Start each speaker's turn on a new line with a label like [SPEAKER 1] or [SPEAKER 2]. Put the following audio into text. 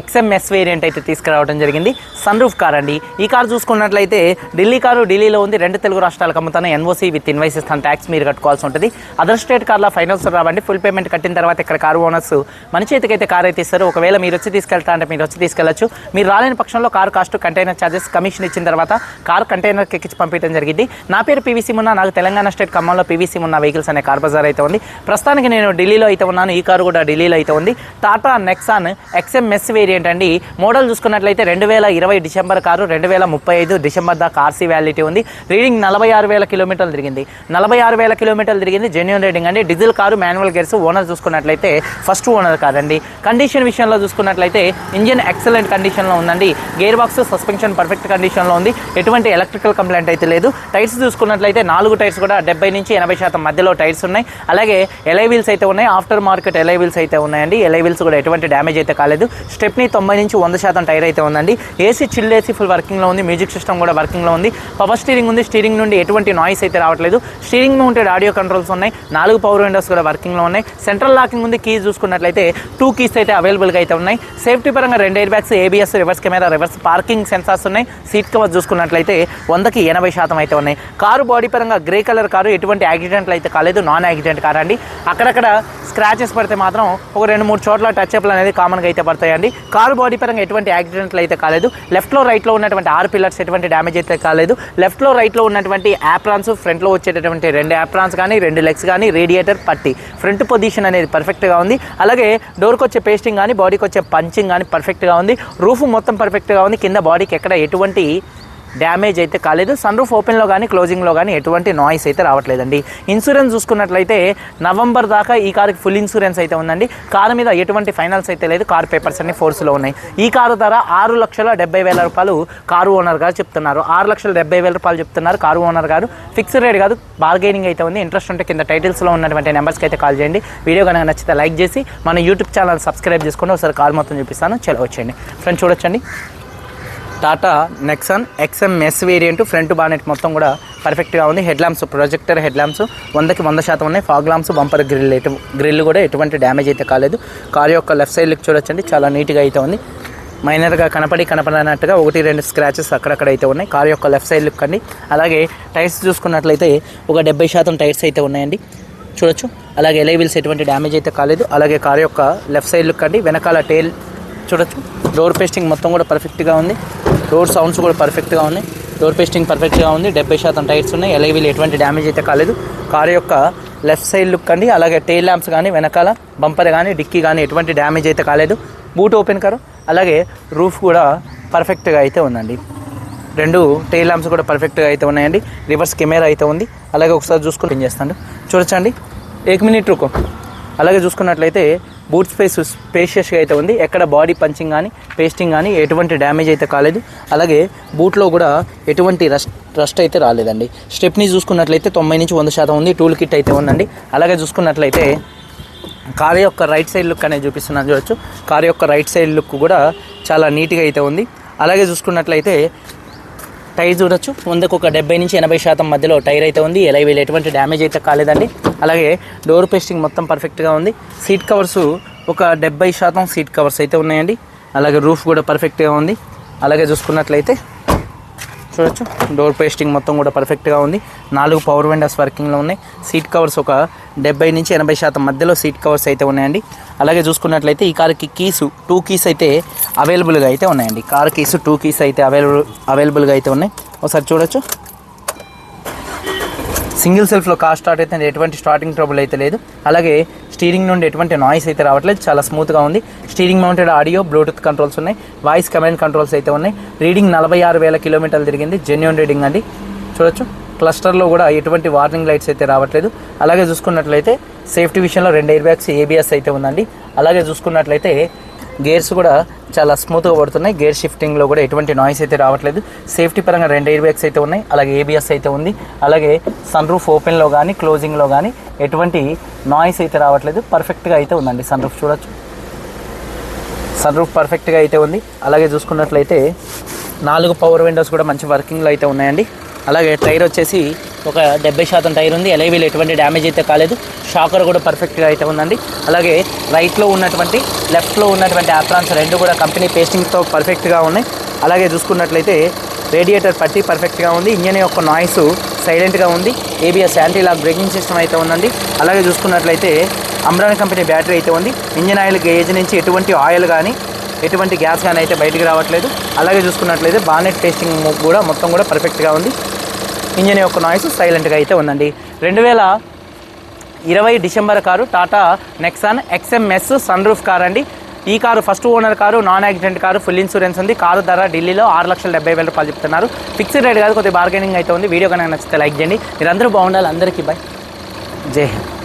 [SPEAKER 1] XMS variant అయితే తీసుకురావడం జరిగింది. సన్ రూఫ్ కార్ అండి. ఈ కార్ చూసుకున్నట్లయితే ఢిల్లీ కారు ఢిల్లీలో ఉంది. రెండు తెలుగు రాష్ట్రాలకు అమ్ముతాను ఎన్ఓసీ విత్ ఇన్వైస్ ఇస్తాను ట్యాక్స్ మీరు కట్టుకోవాల్సి ఉంటుంది. అదర్ స్టేట్ కార్లో ఫైనాన్స్ రావండి. ఫుల్ పేమెంట్ కట్టిన తర్వాత ఇక్కడ కారు ఓనర్స్ మన చేతికైతే కార్ అయితే ఇస్తారు. ఒకవేళ మీరు వచ్చి తీసుకెళ్తా అంటే మీరు వచ్చి తీసుకెళ్ళొచ్చు మీరు రాలేని పక్షంలో car cost container charges commission ఇచ్చిన తర్వాత కార్ కంటైనర్ ఎక్కించి పంపించడం జరిగింది. నా పేరు పీవీసీ మున్నా నాకు తెలంగాణ స్టేట్ ఖమ్మంలో P V C Munna vehicles అనే కార్ బజార్ అయితే ఉంది. ప్రస్తుతానికి నేను ఢిల్లీలో అయితే ఉన్నాను. ఈ కారు కూడా ఢిల్లీలో అయితే ఉంది. Tata Nexon X M S variant అండి. మోడల్ చూసుకున్నట్లయితే రెండు వేల ఇరవై డిసెంబర్ కారు రెండు వేల ముప్పై ఐదు డిసెంబర్ దాకా ఆర్సీ వ్యాలిటీ ఉంది. రీడింగ్ నలభై ఆరు వేల కిలోమీటర్లు తిరిగింది. నలభై ఆరు వేల కిలోమీటర్లు తిరిగింది జెన్యున్ రీడింగ్ అండి. Diesel car manual gears owner చూసుకున్నట్లయితే ఫస్ట్ ఓనర్ కాదండి. కండిషన్ విషయంలో చూసుకున్నట్లయితే ఇంజిన్ ఎక్సలెంట్ కండిషన్లో ఉందండి. గేర్ బాక్స్ సస్పెన్షన్ పర్ఫెక్ట్ కండిషన్లో ఉంది. ఎటువంటి ఎలక్ట్రికల్ కంప్లైంట్ అయితే లేదు. టైర్స్ చూసుకున్నట్లయితే నాలుగు టైర్స్ కూడా డెబ్బై నుంచి ఎనభై శాతం మధ్యలో టైర్స్ ఉన్నాయి. అలాగే ఎలై వీల్స్ అయితే ఉన్నాయి. ఆఫ్టర్ మార్కెట్ ఎలై వీల్స్ అయితే ఉన్నాయండి. ఎలై వీల్స్ కూడా ఎటువంటి డ్యామేజ్ అయితే కాలేదు. స్టెప్ని తొంభై నుంచి వంద శాతం టైర్ అయితే ఉందండి. ఏసీ చిల్ ఏసీ ఫుల్ వర్కింగ్లో ఉంది మ్యూజిక్ సిస్టమ్ కూడా వర్కింగ్లో ఉంది. పవర్ స్టీరింగ్ ఉంది స్టీరింగ్ నుండి ఎటువంటి నాయిస్ అయితే రావట్లేదు. స్టీరింగ్ మౌంటెడ్ ఆడియో కంట్రోల్స్ ఉన్నాయి నాలుగు పవర్ విండోస్ కూడా వర్కింగ్లో ఉన్నాయి. సెంట్రల్ లాకింగ్ ఉంది కీస్ చూసుకున్నట్లయితే టూ కీస్ అయితే అవైలబుల్గా అయితే ఉన్నాయి. సేఫ్టీ పరంగా రెండు air bags A B S reverse camera reverse parking sensors ఉన్నాయి. సీట్ కవర్ చూసుకున్నట్లయితే వందకి ఎనభై శాతం అయితే ఉన్నాయి. కారు బాడీ పరంగా గ్రే కలర్ కారు ఎటువంటి యాక్సిడెంట్లు అయితే కాలేదు. నాన్ యాక్సిడెంట్ కార్ అండి. అక్కడక్కడ స్క్రాచెస్ పడితే మాత్రం ఒక రెండు మూడు చోట్ల టచ్ అప్లు అనేది కామన్గా అయితే పడతాయండి. కారు బాడీ పరంగా ఎటువంటి యాక్సిడెంట్లు అయితే కాలేదు. లెఫ్ట్లో రైట్లో ఉన్నటువంటి ఆరు పిల్లర్స్ ఎటువంటి డ్యామేజ్ అయితే కాలేదు. లెఫ్ట్లో రైట్లో ఉన్నటువంటి యాప్రాన్స్ ఫ్రంట్లో వచ్చేటటువంటి రెండు యాప్రాన్స్ కానీ రెండు లెగ్స్ కానీ రేడియేటర్ పట్టి. ఫ్రంట్ పొజిషన్ అనేది పర్ఫెక్ట్గా ఉంది. అలాగే డోర్కి వచ్చే పేస్టింగ్ కానీ బాడీకి వచ్చే పంచింగ్ కానీ పర్ఫెక్ట్గా ఉంది. రూఫ్ మొత్తం పర్ఫెక్ట్గా ఉంది. కింద బాడీకి ఎక్కడ ఎటువంటి డ్యామేజ్ అయితే కాలేదు. సన్ రూఫ్ ఓపెన్లో కానీ క్లోజింగ్లో కానీ ఎటువంటి నాయిస్ అయితే రావట్లేదండి. ఇన్సూరెన్స్ చూసుకున్నట్లయితే నవంబర్ దాకా ఈ కార్కి ఫుల్ ఇన్సూరెన్స్ అయితే ఉందండి. కారు మీద ఎటువంటి ఫైనల్స్ అయితే లేదు. కార్ పేపర్స్ అన్ని ఫోర్స్లో ఉన్నాయి. ఈ కారు ధర ఆరు లక్షల డెబ్బై వేల రూపాయలు కారు ఓనర్ గారు చెప్తున్నారు. ఆరు లక్షల డెబ్బై వేల రూపాయలు చెప్తున్నారు కారు ఓనర్ గారు. ఫిక్స్డ్ రేట్ కాదు బార్గెనింగ్ అయితే ఉంది. ఇంట్రెస్ట్ ఉంటే కింద టైటిల్స్లో ఉన్నటువంటి నెంబర్స్కి అయితే కాల్ చేయండి. వీడియో కనుక నచ్చితే లైక్ చేసి మన యూట్యూబ్ ఛానల్ సబ్స్క్రైబ్ చేసుకొని ఒకసారి కాల్ మొత్తం చూపిస్తాను. చలో వచ్చేయండి. ఫ్రెండ్స్ చూడొచ్చండి. Tata Nexon X M S variant front bonnet మొత్తం కూడా పర్ఫెక్ట్గా ఉంది. Head lamps projector head lamps వందకి వంద శాతం ఉన్నాయి. ఫాగ్ ల్యాంప్స్ బంపర్ గ్రిల్ ఎటు గ్రిల్ కూడా ఎటువంటి డ్యామేజ్ అయితే కాలేదు. కార్ యొక్క లెఫ్ట్ సైడ్ లుక్ చూడొచ్చండి. చాలా నీట్గా అయితే ఉంది. మైనర్గా కనపడి కనపడనట్టుగా ఒకటి రెండు స్క్రాచెస్ అక్కడక్కడ అయితే ఉన్నాయి. కార్ యొక్క లెఫ్ట్ సైడ్ లుక్ అండి. అలాగే టైర్స్ చూసుకున్నట్లయితే ఒక డెబ్బై శాతం టైర్స్ అయితే ఉన్నాయండి. చూడొచ్చు. అలాగే ఎలై వీల్స్ ఎటువంటి డ్యామేజ్ అయితే కాలేదు. అలాగే కార్ యొక్క లెఫ్ట్ సైడ్ లుక్ అండి. వెనకాల టైల్ చూడొచ్చు. డోర్ పేస్టింగ్ మొత్తం కూడా పర్ఫెక్ట్గా ఉంది. డోర్ సౌండ్స్ కూడా పర్ఫెక్ట్గా ఉన్నాయి. డోర్ పేస్టింగ్ పర్ఫెక్ట్గా ఉంది. డెబ్బై శాతం టైర్స్ ఉన్నాయి. ఎలైవీలు ఎటువంటి డ్యామేజ్ అయితే కాలేదు. కారు యొక్క లెఫ్ట్ సైడ్ లుక్ అండి. అలాగే టైల్ ల్యాంప్స్ కానీ వెనకాల బంపర్ కానీ డిక్కీ కానీ ఎటువంటి డ్యామేజ్ అయితే కాలేదు. Boot open car. అలాగే రూఫ్ కూడా పర్ఫెక్ట్గా అయితే ఉందండి. రెండు టైల్ ల్యాంప్స్ కూడా పర్ఫెక్ట్గా అయితే ఉన్నాయండి. రివర్స్ కెమెరా అయితే ఉంది. అలాగే ఒకసారి చూసుకుని ఏం చేస్తాను చూడొచ్చండి ఏక్ మినిట్ రుకో. అలాగే చూసుకున్నట్లయితే బూట్ స్పేస్ స్పేషియస్గా అయితే ఉంది. ఎక్కడ బాడీ పంచింగ్ కానీ పేస్టింగ్ కానీ ఎటువంటి డ్యామేజ్ అయితే కాలేదు. అలాగే బూట్లో కూడా ఎటువంటి రస్ట్ రస్ట్ అయితే రాలేదండి. స్టెప్ని చూసుకున్నట్లయితే తొంభై నుంచి వంద శాతం ఉంది. టూల్ కిట్ అయితే ఉందండి. అలాగే చూసుకున్నట్లయితే కార్ యొక్క రైట్ సైడ్ లుక్ అనేది చూపిస్తున్నాను చూడొచ్చు. కార్ యొక్క రైట్ సైడ్ లుక్ కూడా చాలా నీట్గా అయితే ఉంది. అలాగే చూసుకున్నట్లయితే టైర్ చూడొచ్చు. వందకు ఒక డెబ్బై నుంచి ఎనభై శాతం మధ్యలో టైర్ అయితే ఉంది. ఎలా వీళ్ళు ఎటువంటి డ్యామేజ్ అయితే కాలేదండి. అలాగే డోర్ పేస్టింగ్ మొత్తం పర్ఫెక్ట్గా ఉంది. సీట్ కవర్స్ ఒక డెబ్బై శాతం సీట్ కవర్స్ అయితే ఉన్నాయండి. అలాగే రూఫ్ కూడా పర్ఫెక్ట్గా ఉంది. అలాగే చూసుకున్నట్లయితే చూడొచ్చు. డోర్ పేస్టింగ్ మొత్తం కూడా పర్ఫెక్ట్గా ఉంది. నాలుగు పవర్ విండోస్ వర్కింగ్లో ఉన్నాయి. సీట్ కవర్స్ ఒక డెబ్బై నుంచి ఎనభై శాతం మధ్యలో సీట్ కవర్స్ అయితే ఉన్నాయండి. అలాగే చూసుకున్నట్లయితే ఈ కార్కి కీస్ టూ కీస్ అయితే అవైలబుల్గా అయితే ఉన్నాయండి. కార్ కీస్ టూ కీస్ అయితే అవైలబుల్ అవైలబుల్గా అయితే ఉన్నాయి. ఒకసారి చూడొచ్చు. సింగిల్ సెల్ఫ్లో కార్ స్టార్ట్ అయితే ఎటువంటి స్టార్టింగ్ ట్రబుల్ అయితే లేదు. అలాగే స్టీరింగ్ నుండి ఎటువంటి నాయిస్ అయితే రావట్లేదు. చాలా స్మూత్గా ఉంది. Steering mounted audio bluetooth controls ఉన్నాయి. వాయిస్ కమాండ్ కంట్రోల్స్ అయితే ఉన్నాయి. రీడింగ్ నలభై ఆరు వేల కిలోమీటర్లు తిరిగింది. జెన్యున్ రీడింగ్ అండి. చూడొచ్చు. క్లస్టర్లో కూడా ఎటువంటి వార్నింగ్ లైట్స్ అయితే రావట్లేదు. అలాగే చూసుకున్నట్లయితే సేఫ్టీ విషయంలో రెండు ఎయిర్ బ్యాగ్స్ ఏబిఎస్ అయితే ఉందండి. అలాగే చూసుకున్నట్లయితే గేర్స్ కూడా చాలా స్మూత్గా పడుతున్నాయి. గేర్ షిఫ్టింగ్లో కూడా ఎటువంటి నాయిస్ అయితే రావట్లేదు. సేఫ్టీ పరంగా రెండు ఎయిర్ బ్యాగ్స్ అయితే ఉన్నాయి. అలాగే ఏబిఎస్ అయితే ఉంది. అలాగే సన్ రూఫ్ ఓపెన్లో కానీ క్లోజింగ్లో కానీ ఎటువంటి నాయిస్ అయితే రావట్లేదు. పర్ఫెక్ట్గా అయితే ఉందండి సన్ రూఫ్ చూడొచ్చు. సన్ రూఫ్ పర్ఫెక్ట్గా అయితే ఉంది. అలాగే చూసుకున్నట్లయితే నాలుగు పవర్ విండోస్ కూడా మంచి వర్కింగ్లో అయితే ఉన్నాయండి. అలాగే టైర్ వచ్చేసి ఒక డెబ్బై శాతం టైర్ ఉంది. ఎలైవీలు ఎటువంటి డ్యామేజ్ అయితే కాలేదు. షాకర్ కూడా పర్ఫెక్ట్గా అయితే ఉందండి. అలాగే రైట్లో ఉన్నటువంటి లెఫ్ట్లో ఉన్నటువంటి ఆప్రాన్స్ రెండు కూడా కంపెనీ పేస్టింగ్తో పర్ఫెక్ట్గా ఉన్నాయి. అలాగే చూసుకున్నట్లయితే రేడియేటర్ పట్టి పర్ఫెక్ట్గా ఉంది. ఇంజన్ యొక్క నాయిస్ సైలెంట్గా ఉంది. ABS anti lock braking system అయితే ఉందండి. అలాగే చూసుకున్నట్లయితే అమ్రాన్ కంపెనీ బ్యాటరీ అయితే ఉంది. ఇంజన్ ఆయిల్ గేజ్ నుంచి ఎటువంటి ఆయిల్ కానీ ఎటువంటి గ్యాస్ కానీ అయితే బయటకు రావట్లేదు. అలాగే చూసుకున్నట్లయితే బానెట్ టేస్టింగ్ కూడా మొత్తం కూడా పర్ఫెక్ట్గా ఉంది. ఇంజన్ యొక్క నాయిస్ సైలెంట్గా అయితే ఉందండి. రెండు వేల ఇరవై December car Tata Nexon XMS sunroof car అండి. ఈ car first owner car non accident car full insurance ఉంది. కారు ధర ఢిల్లీలో ఆరు లక్షల డెబ్బై వేల రూపాయలు చెప్తున్నారు. ఫిక్స్డ్ రేట్ కాదు కొద్దిగా బార్గెనింగ్ అయితే ఉంది. వీడియో కనుక నచ్చితే లైక్ చేయండి. మీరందరూ బాగుండాలి. అందరికీ బై జై హింద్.